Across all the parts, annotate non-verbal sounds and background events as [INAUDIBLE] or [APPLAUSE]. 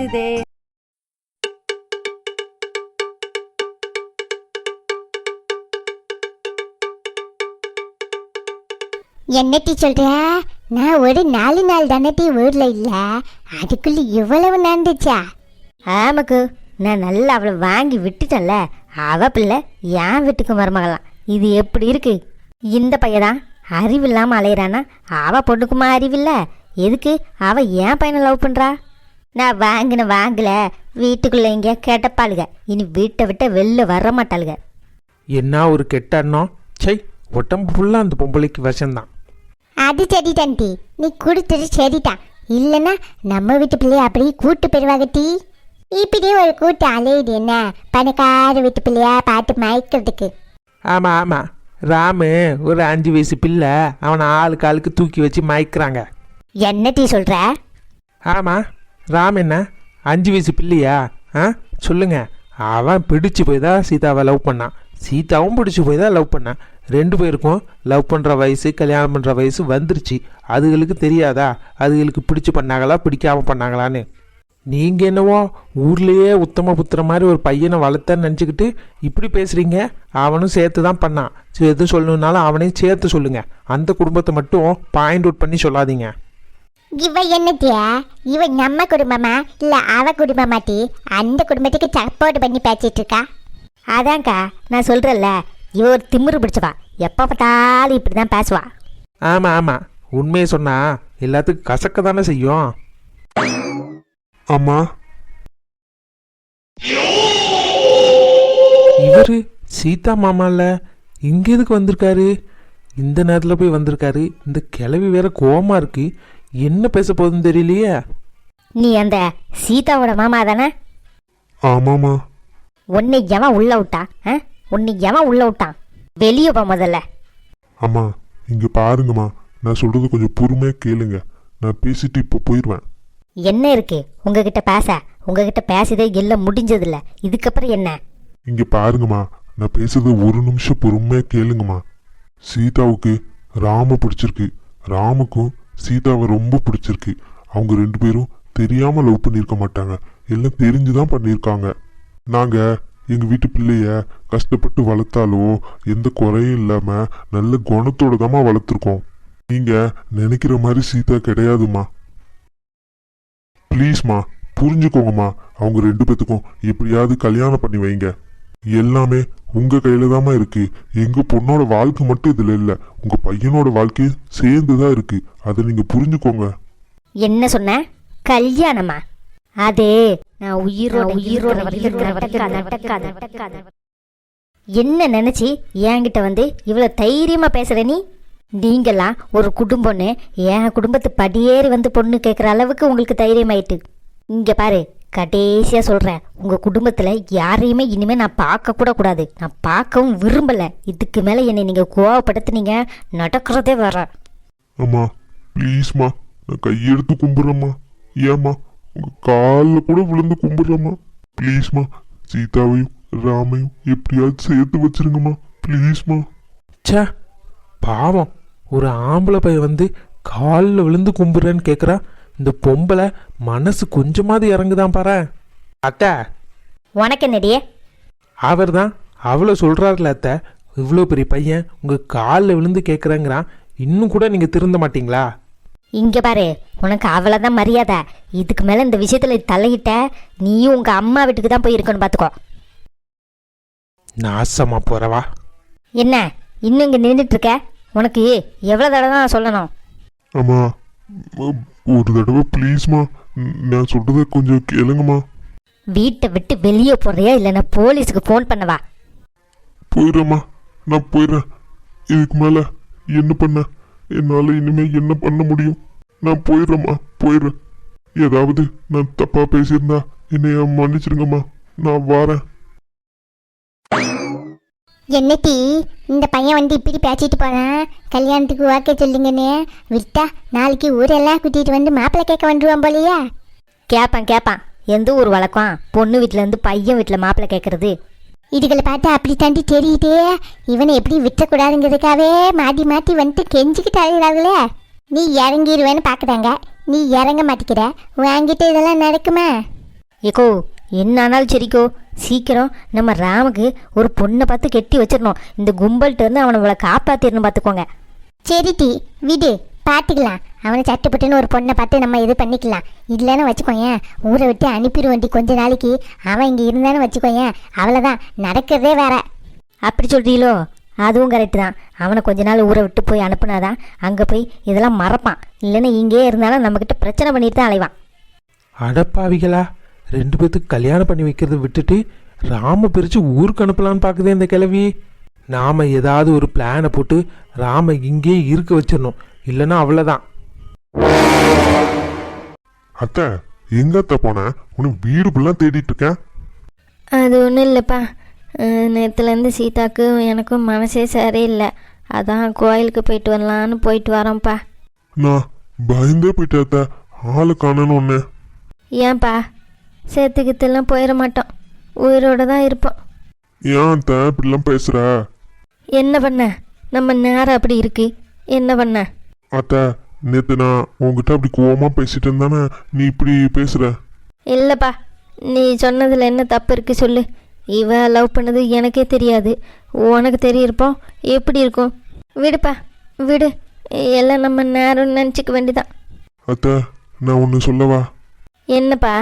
பேசுதே என்னட்டி சொல்ற நான் ஒரு நாலு நாள் தானட்டி ஊர்ல இல்ல. அதுக்குள்ள இவ்வளவு நடந்துச்சா? ஆமாக்கு நான் நல்லா அவளை வாங்கி விட்டுட்டேன்ல. அவ பிள்ளை என் வீட்டுக்கு மருமகளாம். இது எப்படி இருக்கு? இந்த பையதான் அறிவில்லாமல் அலையிறானா? அவ பொண்ணுக்குமா அறிவில்ல? எதுக்கு அவ ஏன் பையனை லவ் பண்ணுறா நான் வாங்கின வாங்கல. வீட்டுக்குள்ளே இங்கே கேட்டப்பாளுக. இனி வீட்டை விட்டு வெளில வர மாட்டாளுக என்ன ஒரு கெட்ட எண்ணம் சை உடம்பு ஃபுல்லாக அந்த பொம்பளைக்கு விஷம்தான். அது சரி தண்டி நீ கொடுத்தது சரிதான் இல்லைன்னா நம்ம வீட்டு பிள்ளைய அப்படியே கூட்டு பெறுவாகட்டி இப்படியே ஒரு கூட்டு அலையுது என்ன? பணக்கார வீட்டு பிள்ளையா பார்த்து மயக்கிறதுக்கு. ஆமாம் ஆமாம் ராமு ஒரு அஞ்சு வயசு பிள்ளை. அவனை ஆளுக்கு ஆளுக்கு தூக்கி வச்சு மயக்கிறாங்க. என்ன டீ சொல்கிற ஆமாம் ராம் என்ன? அஞ்சு வயசு பிள்ளையா? ஆ? சொல்லுங்கள் அவன் பிடிச்சு போய் தான் சீதாவை லவ் பண்ணான். சீதாவும் பிடிச்சு போய் தான் லவ் பண்ணான். ரெண்டு பேருக்கும் லவ் பண்ணுற வயசு கல்யாணம் பண்ணுற வயசு வந்துருச்சு. அதுகளுக்கு தெரியாதா? அதுகளுக்கு பிடிச்சு பண்ணாங்களா? பிடிக்காம பண்ணாங்களான்னு. நீங்கள் என்னவோ ஊர்லேயே உத்தம புத்திர மாதிரி ஒரு பையனை வளர்த்தன்னு நினச்சிக்கிட்டு இப்படி பேசுகிறீங்க அவனும் சேர்த்து தான் பண்ணான். எது சொல்லணுன்னாலும் அவனையும் சேர்த்து சொல்லுங்கள் அந்த குடும்பத்தை மட்டும் பாயிண்ட் அவுட் பண்ணி சொல்லாதீங்க. இவ என்னத்தியா இவ நம்ம குடும்பமா? இல்ல அவ குடும்பமாட்டி? அந்த குடும்பத்துக்கு சப்போர்ட் பண்ணி பேசிட்டு இருக்கா அதான்க்கா நான் சொல்கிறேன்ல இவ ஒரு திமிரு பிடிச்சவா. எப்போ பார்த்தாலும் இப்படி தான் பேசுவா. ஆமாம் ஆமாம் உண்மையை சொன்னா எல்லாத்துக்கும் கசக்க தானே செய்யும். ஆமா இவர் சீதா மாமால இங்க எதுக்கு வந்திருக்காரு? இந்த நேரத்தில் போய் வந்திருக்காரு. இந்த கிளவி வேற கோவமா இருக்கு. என்ன பேச போகுதுன்னு தெரியலையே. நீ அந்த சீதாவோட மாமா தானே? ஆமாம்மா. உன்னை எவன் உள்ள விட்டா? ஆ? உன்னை எவன் உள்ள விட்டான் வெளியே போ முதல்ல. அம்மா இங்க பாருங்கம்மா. நான் சொல்றது கொஞ்சம் பொறுமையா கேளுங்க. நான் பேசிட்டு இப்போ போயிடுவேன். என்ன இருக்கு? உங்ககிட்ட பேச. உங்ககிட்ட பேசியதே எல்லாம் முடிஞ்சதில்ல. இதுக்கப்புறம் என்ன? இங்க பாருங்கம்மா. நான் பேசுறது ஒரு நிமிஷம் பொறுமையா கேளுங்கம்மா. சீதாவுக்கு ராம பிடிச்சிருக்கு. ராமுக்கும் சீதாவை ரொம்ப பிடிச்சிருக்கு. அவங்க ரெண்டு பேரும் தெரியாமல் லவ் பண்ணியிருக்க மாட்டாங்க. எல்லாம் தெரிஞ்சு தான் பண்ணியிருக்காங்க. நாங்கள் எங்கள் வீட்டு பிள்ளைய கஷ்டப்பட்டு வளர்த்தாலும் எந்த குறையும் இல்லாமல் நல்ல குணத்தோடு தாம்மா வளர்த்துருக்கோம். நீங்கள் நினைக்கிற மாதிரி சீதா கிடையாதும்மா. ப்ளீஸ்மா புரிஞ்சுக்கோங்கம்மா. அவங்க ரெண்டு பேத்துக்கும் எப்படியாவது கல்யாணம் பண்ணி வைங்க. எல்லாமே உங்க கையில தாம்மா இருக்கு. எங்க பொண்ணோட வாழ்க்கை மட்டும் இதுல இல்ல. உங்க பையனோட வாழ்க்கையும் சேர்ந்துதான் இருக்கு. அதை நீங்க புரிஞ்சுக்கோங்க. என்ன சொன்ன? கல்யாணமா? அது நான் உயிரோட உயிரோட இருக்கிற வரைக்கும் அது நடக்காது, நடக்காது. என்ன நினைச்சு என்கிட்ட வந்து இவ்வளவு தைரியமா பேசுற நீ? நீங்கெல்லாம் ஒரு குடும்பம்னு என் குடும்பத்து படியேறி வந்து பொண்ணு கேட்குற அளவுக்கு உங்களுக்கு தைரியமாயிட்டு. இங்க பாரு. கடைசியா சொல்றேன். உங்க குடும்பத்துல யாரையுமே இனிமே நான் பார்க்க கூட கூடாது. நான் பார்க்கவும் விரும்பல. இதுக்கு மேல என்னை நீங்க கோவப்படுத்துனீங்க. நடக்கிறதே வேற. அம்மா ப்ளீஸ்மா நான் கையெடுத்து கும்பிடுறேம்மா. ஏம்மா உங்க காலில் கூட விழுந்து கும்பிடுறேம்மா. ப்ளீஸ்மா சீதாவையும் ராமையும் எப்படியாவது சேர்த்து வச்சிருங்கம்மா. ப்ளீஸ்மா ச்சே பாவம். ஒரு ஆம்பளை பையன் வந்து காலில் விழுந்து கும்பிட்றேன்னு கேட்குறா இந்த பொம்பளை மனசு கொஞ்சமாவது இறங்குதான் பாரு. அத்தை. உனக்கு என்னடியே அவர் தான் அவ்வளோ சொல்கிறாருல அத்தை. இவ்வளோ பெரிய பையன் உங்கள் காலில் விழுந்து கேட்குறேங்கிறான் இன்னும் கூட நீங்கள் திருந்த மாட்டீங்களா? இங்க பாரு உனக்கு அவ்வளோதான் மரியாதை. இதுக்கு மேல இந்த விஷயத்துல தலையிட்ட நீயும் உங்க அம்மா வீட்டுக்கு தான் போய் இருக்கணும் பாத்துக்கோ நாசமா போறவா? என்ன இன்னும் இங்க நின்றுட்டு இருக்க? உனக்கு எவ்வளவு தடவை தான் சொல்லணும்? அம்மா ம், ஒரு தடவை ப்ளீஸ்மா நான் சொல்றத கொஞ்சம் கேளுங்கம்மா. வீட்டை விட்டு வெளியே போறியா? இல்லை நான் போலீஸுக்கு ஃபோன் பண்ணவா? போயிடுறேம்மா. நான் போயிடுறேன். இதுக்கு மேல என்ன பண்ண? என்னால இனிமே என்ன பண்ண முடியும்? நான் போயிடுறேம்மா. போயிடுறேன். ஏதாவது நான் தப்பா பேசியிருந்தா என்னைய மன்னிச்சிருங்கம்மா. நான் வாரேன். என்னட்டி இந்த பையன் வந்து இப்படி பேசிட்டு போறான். கல்யாணத்துக்கு ஓகே சொல்லுங்கன்னு. விட்டா நாளைக்கு ஊரெல்லாம் கூட்டிட்டு வந்து மாப்பிள்ளை கேட்க வந்துருவான் போலையா. கேட்பான் கேட்பான் எந்த ஊர் வழக்கம்? பொண்ணு வீட்டுல இருந்து பையன் வீட்டில் மாப்பிள்ளை கேட்கறது. இதுகளை பார்த்தா அப்படி தாண்டி தெரியுதே. இவனை எப்படி விட்டக்கூடாதுங்கிறதுக்காகவே மாட்டி மாட்டி வந்துட்டு கெஞ்சிக்கிட்டு அழுகிறாங்களே நீ இறங்கிடுவேன்னு பார்க்குறாங்க நீ இறங்க மாட்டேங்கிற வாங்கிட்டு இதெல்லாம் நடக்குமா? ஏக்கோ என்ன ஆனாலும் சரிக்கோ. சீக்கிரம் நம்ம ராமுக்கு ஒரு பொண்ணை பார்த்து கெட்டி வச்சிடணும். இந்த கும்பல்கிட்ட இருந்து அவனை இவளை காப்பாத்திடணும் பார்த்துக்கோங்க. சரி டி விடு. பார்த்துக்கலாம். அவனை சட்டுப்பட்டுன்னு ஒரு பொண்ணை பார்த்து நம்ம இது பண்ணிக்கலாம். இல்லைன்னு வச்சுக்கோயேன் ஊரை விட்டு அனுப்பிடுவோண்டி கொஞ்ச நாளைக்கு. அவன் இங்கே இருந்தான்னு வச்சுக்கோயேன் அவ்வளோதான் நடக்கிறதே வேற. அப்படி சொல்றீங்களோ? அதுவும் கரெக்டு தான். அவனை கொஞ்ச நாள் ஊரை விட்டு போய் அனுப்புனாதான் அங்கே போய் இதெல்லாம் மறப்பான். இல்லைன்னா இங்கேயே இருந்தாலும் நம்மக்கிட்ட பிரச்சனை பண்ணிட்டு தான் அலைவான். அடப்பாவிகளா? ரெண்டு பேத்துக்கு கல்யாணம் பண்ணி வைக்கிறத விட்டுட்டு ராம பிரித்து ஊருக்கு அனுப்பலான்னு பார்க்குதே இந்த கிழவி. நாம் ஏதாவது ஒரு பிளானை போட்டு ராம இங்கேயே இருக்க வச்சிடணும். இல்லைன்னா அவ்வளோதான் அத்தை எங்க அத்தை போன? உனக்கு வீடு ஃபுல்லாக தேடிட்டு இருக்கேன். அது ஒன்றும் இல்லைப்பா. நேற்றுலேருந்து சீதாக்கு எனக்கும் மனசே சரியில்லை. அதான் கோயிலுக்கு போயிட்டு வரலான்னு போயிட்டு வரோம்ப்பா. நான் பயந்தே போயிட்டேன் அத்தை. ஆளை காணணும் ஒன்று ஏன்பா? சேர்த்துக்கிட்டெல்லாம் போயிட மாட்டோம். உயிரோட தான் இருப்போம். ஏன் அத்தை இப்படிலாம் பேசுற? என்ன பண்ண? நம்ம நேரம் அப்படி இருக்கு. என்ன பண்ண? அத்தை நேற்று நான் உங்ககிட்ட அப்படி கோவமா பேசிட்டு இருந்தானே நீ இப்படி பேசுற? இல்லைப்பா நீ சொன்னதில் என்ன தப்பு இருக்கு சொல்லு. இவ லவ் பண்ணது எனக்கே தெரியாது. உனக்கு தெரியிருப்போம் எப்படி இருக்கும்? விடுப்பா விடு. எல்லாம் நம்ம நேரம் நினச்சிக்க வேண்டிதான். அத்தை நான் ஒன்று சொல்லவா? என்னப்பா?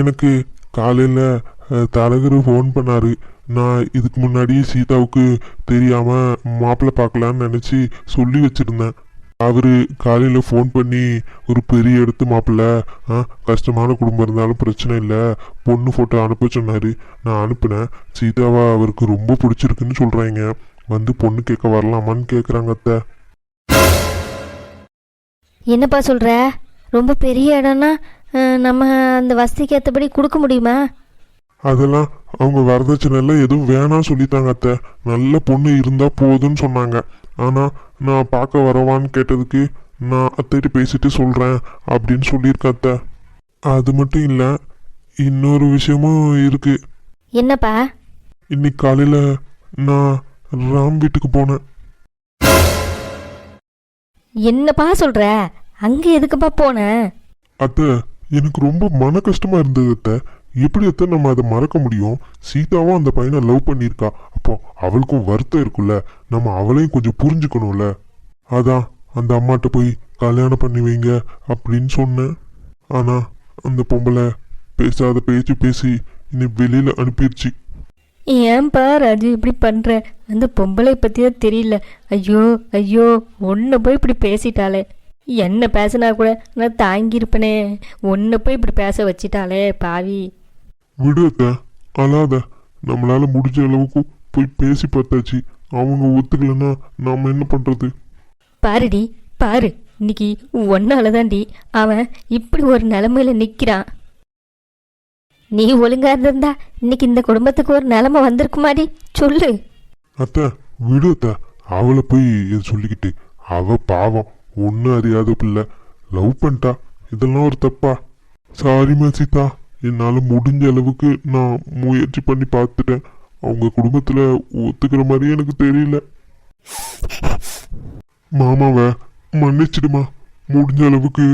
எனக்கு காலையில் தரகர் ஃபோன் பண்ணார். நான் இதுக்கு முன்னாடி சீதாவுக்கு தெரியாமல் மாப்பிள்ளை பார்க்கலான்னு நினச்சி சொல்லி வச்சிருந்தேன். அவர் காலையில் ஃபோன் பண்ணி ஒரு பெரிய இடத்து மாப்பிள்ளை ஆ கஷ்டமான குடும்பம் இருந்தாலும் பிரச்சனை இல்லை பொண்ணு ஃபோட்டோ அனுப்ப சொன்னார். நான் அனுப்பினேன். சீதாவை அவருக்கு ரொம்ப பிடிச்சிருக்குன்னு சொல்கிறாங்க வந்து பொண்ணு கேட்க வரலாமான்னு கேட்குறாங்க அத்தை. என்னப்பா சொல்கிற ரொம்ப பெரிய இடம்னா நம்ம அந்த வசதிக்கு ஏற்றபடி கொடுக்க முடியுமா? அதெல்லாம் அவங்க வரதட்சணையில் எதுவும் வேணாம் சொல்லிட்டாங்க அத்தை. நல்ல பொண்ணு இருந்தா போதும்னு சொன்னாங்க. ஆனா நான் பார்க்க வரவான்னு கேட்டதுக்கு நான் அத்தைட்டு பேசிட்டு சொல்றேன் அப்படின்னு சொல்லியிருக்கேன் அத்தை. அது மட்டும் இல்லை இன்னொரு விஷயமும் இருக்கு. என்னப்பா? இன்னைக்கு காலையில நான் ராம் வீட்டுக்கு போனேன். என்னப்பா சொல்கிற அங்கே எதுக்குப்பா போன? அத்தை எனக்கு ரொம்ப மன கஷ்டமா இருந்தது அத்தை. எப்படி அத்தை நம்ம அதை மறக்க முடியும்? சீதாவும் அந்த பையனை லவ் பண்ணியிருக்கா. அப்போ அவளுக்கும் வருத்தம் இருக்குல்ல நம்ம அவளையும் கொஞ்சம் புரிஞ்சுக்கணும்ல. அதான் அந்த அம்மாட்ட போய் கல்யாணம் பண்ணி வைங்க அப்படின்னு சொன்னேன். ஆனால் அந்த பொம்பளை பேசாத பேச்சு பேசி என்னை வெளியில் அனுப்பிடுச்சு ஏன்பா ராஜு இப்படி பண்ணுற அந்த பொம்பளை பற்றியே தெரியல. ஐயோ ஐயோ ஒன்று போய் இப்படி பேசிட்டாளே. என்ன பேசினா கூட நான் தாங்கியிருப்பனே. ஒன்றை போய் இப்படி பேச வச்சிட்டாளே பாவி. விடு அத்தை அழாத. நம்மளால முடிஞ்ச அளவுக்கு போய் பேசி பார்த்தாச்சு. அவங்க ஒத்துக்கலைன்னா நாம என்ன பண்றது? பாருடி பாரு. இன்னைக்கு ஒன்னால தாண்டி அவன் இப்படி ஒரு நிலமையில நிற்கிறான் நீ ஒழுங்கா இருந்திருந்தா இன்னைக்கு இந்த குடும்பத்துக்கு ஒரு நிலைமை வந்திருக்குமாடி? சொல்லு. அத்தை விடு அத்தை. அவளை போய் சொல்லிக்கிட்டு. அவ பாவம். ஒன்றும் அறியாத பிள்ளை. லவ் பண்ணிட்டா. இதெல்லாம் ஒரு தப்பா? சாரிம்மா சீதா என்னால் முடிஞ்ச அளவுக்கு நான் முயற்சி பண்ணி பார்த்துட்டேன். அவங்க குடும்பத்தில் ஒத்துக்கிற மாதிரியே எனக்கு தெரியல. மாமாவை மன்னிச்சிடுமா. முடிஞ்ச அளவுக்கு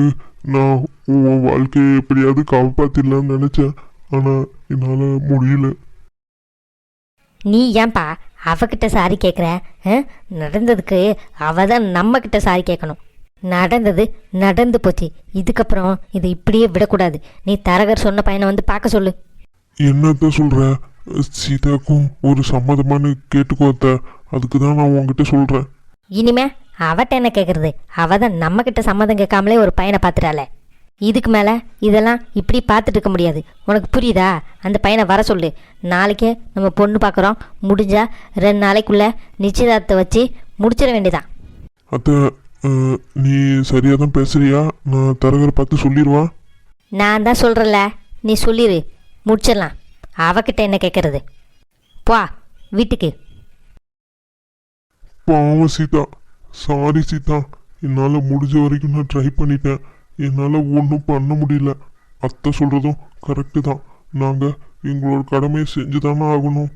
நான் உன் வாழ்க்கையை எப்படியாவது காப்பாத்திடலாம்னு நினச்சேன். ஆனால் என்னால் முடியல. நீ ஏன்பா அவகிட்ட சாரி கேட்குற நடந்ததுக்கு அவ தான் நம்மக்கிட்ட சாரி கேட்கணும் நடந்தது நடந்து போச்சு. இதுக்கப்புறம் இதை இப்படியே விடக்கூடாது. நீ தரகர் சொன்ன பையனை வந்து பார்க்க சொல்லு. என்னத்த சொல்ற? சீதாக்கும் ஒரு சம்மதமானு கேட்டுக்கோ அத்தை. அதுக்கு தான் நான் உங்ககிட்ட சொல்றேன். இனிமே அவட்ட என்ன கேட்குறது அவ தான் நம்மக்கிட்ட சம்மதம் கேட்காமலே ஒரு பையனை பார்த்துட்டாளே. இதுக்கு மேலே இதெல்லாம் இப்படி பார்த்துட்டு இருக்க முடியாது. உனக்கு புரியுதா? அந்த பையனை வர சொல்லு. நாளைக்கே நம்ம பொண்ணு பார்க்குறோம். முடிஞ்சா ரெண்டு நாளைக்குள்ள நிச்சயதார்த்தத்தை வச்சு முடிச்சிட வேண்டியதான் அத்தை நீ சரியா தான் பேசுறியா? நான் தரகரை பார்த்து சொல்லிடுவா? நான் தான் சொல்கிறல நீ சொல்லிடு முடிச்சிடலாம். அவகிட்ட என்ன கேட்கறது போ வீட்டுக்கு. பாவம் சீதா. சாரி சீதா. என்னால் முடிஞ்ச வரைக்கும் நான் ட்ரை பண்ணிட்டேன். என்னால் ஒன்றும் பண்ண முடியல. அத்தை சொல்கிறதும் கரெக்டு தான். நாங்கள் எங்களோட கடமையை செஞ்சு தானே ஆகணும்.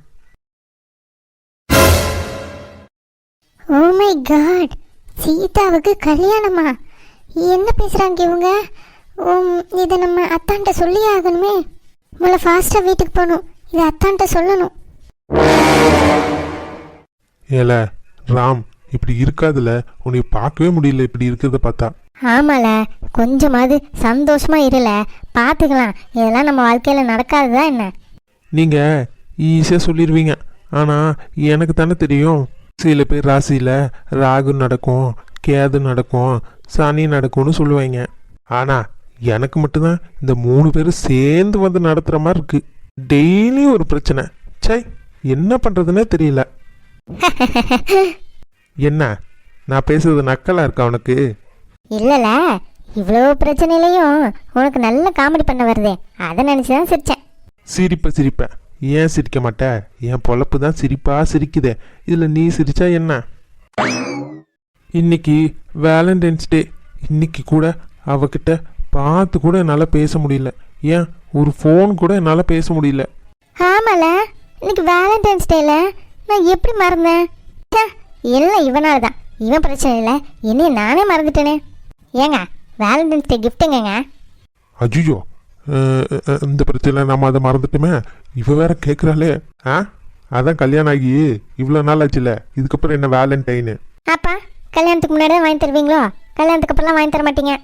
ஓ மை காட் சீதாவுக்கு கல்யாணமா? என்ன பேசுகிறாங்க இவங்க? இதை நம்ம அத்தான்ட்ட சொல்லியே ஆகணுமே. முதல்ல ஃபாஸ்ட்டாக வீட்டுக்கு போகணும். இதை அத்தான்ட்ட சொல்லணும். ஏல ராம் இப்படி இருக்காதுல. உன்னை பார்க்கவே முடியல இப்படி இருக்கிறத பார்த்தா. ஆமால கொஞ்சமாவது சந்தோஷமா இருல. பார்த்துக்கலாம். இதெல்லாம் நம்ம வாழ்க்கையில் நடக்காதுதான் என்ன? நீங்கள் ஈஸியாக சொல்லிடுவீங்க ஆனால் எனக்கு தானே தெரியும். சில பேர் ராசியில் ராகு நடக்கும் கேது நடக்கும் சனி நடக்கும்னு சொல்லுவாங்க. ஆனால் எனக்கு மட்டும்தான் இந்த மூணு பேரும் சேர்ந்து வந்து நடத்துகிற மாதிரி இருக்கு. டெய்லி ஒரு பிரச்சனை. சை என்ன பண்ணுறதுனே தெரியல. [LAUGHS] என்ன? நான் பேசுறது நக்கலா இருக்கா உனக்கு? இல்லைல இவ்வளோ பிரச்சனையிலையும் உனக்கு நல்ல காமெடி பண்ண வருதே. அதை நினச்சி தான் சிரிச்சேன். சிரிப்ப சிரிப்ப. ஏன் சிரிக்க மாட்ட? என் பொழப்பு தான் சிரிப்பா சிரிக்குதே. இதில் நீ சிரிச்சா என்ன? இன்னைக்கு வேலண்டைன்ஸ் டே இன்னைக்கு கூட அவகிட்ட பார்த்து கூட என்னால் பேச முடியல. ஏன்? ஒரு ஃபோன் கூட என்னால் பேச முடியல. ஆமால. இன்னைக்கு வேலண்டைன்ஸ் டேல நான் எப்படி மறந்தேன்? எல்லாம் இவனால தான். இவன் பிரச்சனை இல்லை. என்னைய நானே மறந்துட்டேனே. ஏங்க வேலண்டைன்ஸ் டே கிஃப்ட்டுங்க அஜியோ இந்த பிரச்சனை நம்ம அதை மறந்துட்டுமே. இவ வேற கேட்குறாளே ஆ? அதான் கல்யாணம் ஆகி இவ்வளோ நாள் ஆச்சுல. இதுக்கப்புறம் என்ன வேலண்டைனு அப்பா கல்யாணத்துக்கு முன்னாடி தான் வாங்கி தருவீங்களோ? கல்யாணத்துக்கு அப்புறம் வாங்கி தர மாட்டீங்க.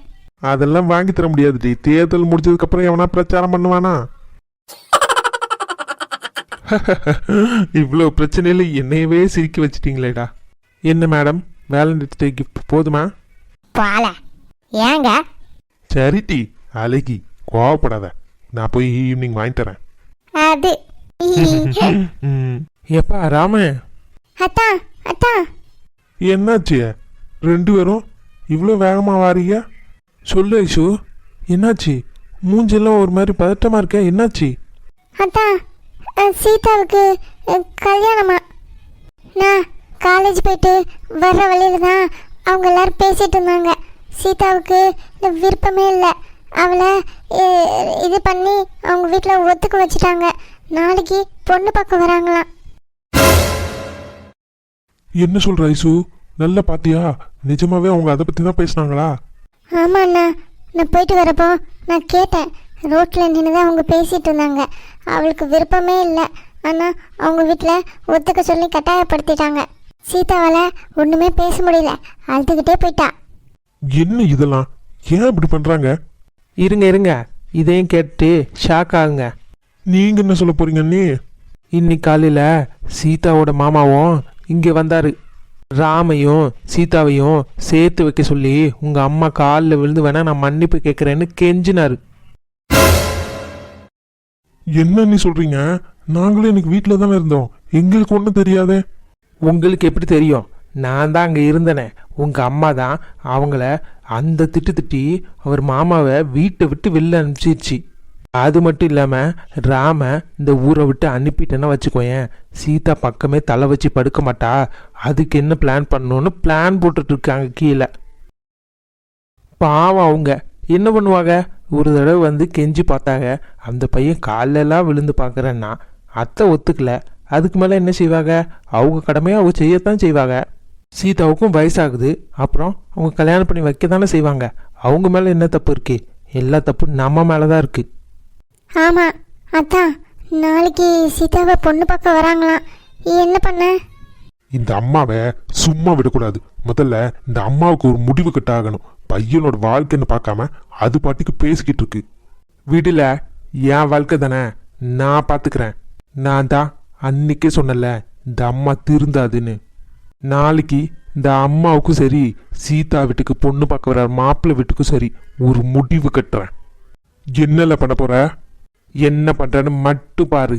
அதெல்லாம் வாங்கி தர முடியாதுடி. தேர்தல் முடிச்சதுக்கப்புறம் எவனா பிரச்சாரம் பண்ணுவானா? [LAUGHS] இவ்வளோ பிரச்சனையில என்னையவே சிரிக்க வச்சிட்டீங்களேடா. என்ன மேடம்? வேலண்டைன்ஸ் டே கிஃப்ட் போதுமா? பால. ஏங்க? சரிட்டி அழகி. கோவப்படாத. நான் போய் ஈவினிங் வாங்கி தரேன். அது. [LAUGHS] எப்பா ராம? அத்தா அத்தா. என்னாச்சு? ரெண்டு பேரும் இவ்வளோ வேகமாக வாரீங்க? சொல்லு ஐஷு. என்னாச்சு? மூஞ்செல்லாம் ஒரு மாதிரி பதட்டமாக இருக்க என்னாச்சு? அத்தா சீதாவுக்கு கல்யாணமா? நான் காலேஜ் போயிட்டு வர்ற வழியில தான் அவங்க எல்லாரும் பேசிட்டு இருந்தாங்க. சீதாவுக்கு விருப்பமே இல்லை. அவளை இது பண்ணி அவங்க வீட்டில் ஒத்துக்க வச்சுட்டாங்க. நாளைக்கு பொண்ணு பார்க்க வராங்களாம். என்ன சொல்ற ஐசு? நல்லா பாத்தியா? நிஜமாவே அவங்க அதை பத்தி தான் பேசுனாங்களா? ஆமாம் அண்ணா. நான் போயிட்டு வரப்போ நான் கேட்டேன். ரோட்டில் நின்று தான் அவங்க பேசிகிட்டு இருந்தாங்க. அவளுக்கு விருப்பமே இல்லை. ஆனால் அவங்க வீட்டில் ஒத்துக்க சொல்லி கட்டாயப்படுத்திட்டாங்க. சீதாவால் ஒன்றுமே பேச முடியல. அழுதுகிட்டே போயிட்டா. என்ன இதெல்லாம்? ஏன் இப்படி பண்றாங்க? இருங்க இருங்க. இதையும் கேட்டு ஷாக் ஆகுங்க. நீங்க என்ன சொல்ல போறீங்க நீ இன்னைக்கு காலையில் சீதாவோட மாமாவும் இங்கே வந்தார். ராமையும் சீதாவையும் சேர்த்து வைக்க சொல்லி உங்கள் அம்மா காலில் விழுந்து வேணா நான் மன்னிப்பு கேட்குறேன்னு கெஞ்சினாரு. என்ன நீ சொல்றீங்க? நாங்களும் இன்னைக்கு வீட்டில் தானே இருந்தோம். எங்களுக்கு ஒன்றும் தெரியாதே. உங்களுக்கு எப்படி தெரியும்? நான் தான் அங்கே இருந்தேனே. உங்கள் அம்மா தான் அவங்கள அந்த திட்டு திட்டி அவர் மாமாவை வீட்டை விட்டு வெளில அனுப்பிச்சிருச்சு. அது மட்டும் இல்லாமல் ராம இந்த ஊரை விட்டு அனுப்பிட்டேன்னா வச்சுக்கோயேன். சீதா பக்கமே தலை வச்சு படுக்க மாட்டா. அதுக்கு என்ன பிளான் பண்ணணும்னு பிளான் போட்டுட்டு இருக்காங்க கீழே. பாவம் அவங்க. என்ன பண்ணுவாங்க? ஒரு தடவை வந்து கெஞ்சி பார்த்தாங்க. அந்த பையன் காலெல்லாம் விழுந்து பார்க்குறேன்னா அத்தை ஒத்துக்கல. அதுக்கு மேலே என்ன செய்வாங்க? அவங்க கடமையை அவங்க செய்யத்தான் செய்வாங்க. சீதாவுக்கும் வயசாகுது. அப்புறம் அவங்க கல்யாணம் பண்ணி வைக்க தானே செய்வாங்க. அவங்க மேலே என்ன தப்பு இருக்கு? எல்லா தப்பு நம்ம மேலே தான் இருக்கு. ஆமாம் அதான். நாளைக்கு சீதாவை பொண்ணு பார்க்க வராங்களாம். என்ன பண்ண? இந்த அம்மாவை சும்மா விடக்கூடாது. முதல்ல இந்த அம்மாவுக்கு ஒரு முடிவு கட்டாகணும். பையனோட வாழ்க்கைன்னு பார்க்காம அது பாட்டுக்கு பேசிக்கிட்டு இருக்கு. வீட்டில் என் வாழ்க்கை தானே. நான் பார்த்துக்கிறேன். நான் தான் அன்னைக்கே சொன்னல இந்த அம்மா திருந்தாதுன்னு. நாளைக்கு இந்த அம்மாவுக்கும் சரி சீதா வீட்டுக்கு பொண்ணு பார்க்க வர மாப்பிள்ளை வீட்டுக்கும் சரி ஒரு முடிவு கட்டுறேன். என்னல பண்ண போற? என்ன பண்றேன்னு மட்டும் பாரு.